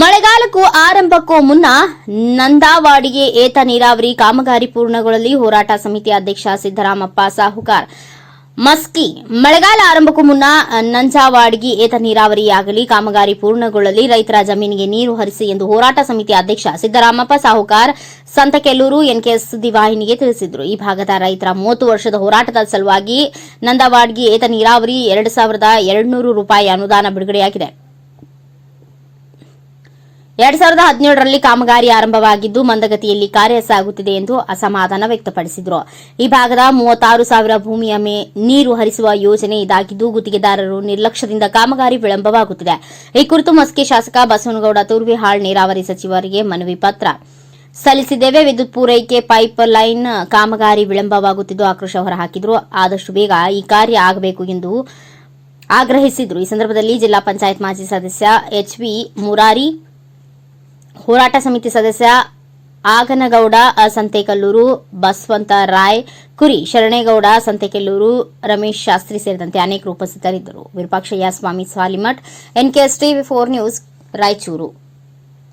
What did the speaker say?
ಮಳೆಗಾಲಕ್ಕೂ ಆರಂಭಕ್ಕೂ ಮುನ್ನ ನಂದಾವಾಡಿಗೆ ಏತ ನೀರಾವರಿ ಕಾಮಗಾರಿ ಪೂರ್ಣಗೊಳ್ಳಲಿ ಹೋರಾಟ ಸಮಿತಿ ಅಧ್ಯಕ್ಷ ಸಿದ್ದರಾಮಪ್ಪ ಸಾಹುಕಾರ್. ಮಸ್ಕಿ, ಮಳೆಗಾಲ ಆರಂಭಕ್ಕೂ ಮುನ್ನ ನಂಜಾವಾಡಿಗೆ ಏತ ನೀರಾವರಿಯಾಗಲಿ, ಕಾಮಗಾರಿ ಪೂರ್ಣಗೊಳ್ಳಲಿ, ರೈತರ ಜಮೀನಿಗೆ ನೀರು ಹರಿಸಿ ಎಂದು ಹೋರಾಟ ಸಮಿತಿ ಅಧ್ಯಕ್ಷ ಸಿದ್ದರಾಮಪ್ಪ ಸಾಹುಕಾರ್ ಸಂತಕೆಲ್ಲೂರು ಎನ್ಕೆಎಸ್ ಸುದ್ದಿವಾಹಿನಿಗೆ ತಿಳಿಸಿದರು. ಈ ಭಾಗದ ರೈತರ ಮೂವತ್ತು ವರ್ಷದ ಹೋರಾಟದ ಸಲುವಾಗಿ ನಂದಾವಾಡಿಗೆ ಏತ ನೀರಾವರಿ ಎರಡು ಸಾವಿರದ ಎರಡುನೂರು ರೂಪಾಯಿ ಅನುದಾನ ಬಿಡುಗಡೆಯಾಗಿದೆ. ಎರಡ್ ಸಾವಿರದ ಹದಿನೇಳರಲ್ಲಿ ಕಾಮಗಾರಿ ಆರಂಭವಾಗಿದ್ದು ಮಂದಗತಿಯಲ್ಲಿ ಕಾರ್ಯ ಸಾಗುತ್ತಿದೆ ಎಂದು ಅಸಮಾಧಾನ ವ್ಯಕ್ತಪಡಿಸಿದರು. ಈ ಭಾಗದ ಮೂವತ್ತಾರು ಸಾವಿರ ಭೂಮಿಯ ಮೇ ನೀರು ಹರಿಸುವ ಯೋಜನೆ ಇದಾಗಿದ್ದು ಗುತ್ತಿಗೆದಾರರು ನಿರ್ಲಕ್ಷ್ಯದಿಂದ ಕಾಮಗಾರಿ ವಿಳಂಬವಾಗುತ್ತಿದೆ. ಈ ಕುರಿತು ಮಸ್ಕಿ ಶಾಸಕ ಬಸವನಗೌಡ ತುರ್ವಿಹಾಳ್ ನೀರಾವರಿ ಸಚಿವರಿಗೆ ಮನವಿ ಪತ್ರ ಸಲ್ಲಿಸಿದ್ದೇವೆ. ವಿದ್ಯುತ್ ಪೂರೈಕೆ ಪೈಪ್ ಲೈನ್ ಕಾಮಗಾರಿ ವಿಳಂಬವಾಗುತ್ತಿದ್ದು ಆಕ್ರೋಶ ಹೊರಹಾಕಿದ್ರು. ಆದಷ್ಟು ಬೇಗ ಈ ಕಾರ್ಯ ಆಗಬೇಕು ಎಂದು ಆಗ್ರಹಿಸಿದ್ರು. ಈ ಸಂದರ್ಭದಲ್ಲಿ ಜಿಲ್ಲಾ ಪಂಚಾಯತ್ ಮಾಜಿ ಸದಸ್ಯ ಎಚ್ವಿ ಮುರಾರಿ ಹೋರಾಟ ಸಮಿತಿ ಸದಸ್ಯ ಆಗನಗೌಡ, ಸಂತೆಕಲ್ಲೂರು ಬಸವಂತ ರಾಯ್, ಕುರಿ ಶರಣೇಗೌಡ, ಸಂತೇಕಲ್ಲೂರು ರಮೇಶ್ ಶಾಸ್ತ್ರಿ ಸೇರಿದಂತೆ ಅನೇಕರು ಉಪಸ್ಥಿತರಿದ್ದರು. Virupakshayya, Swami Swalimath NKS TV four news, Raichur.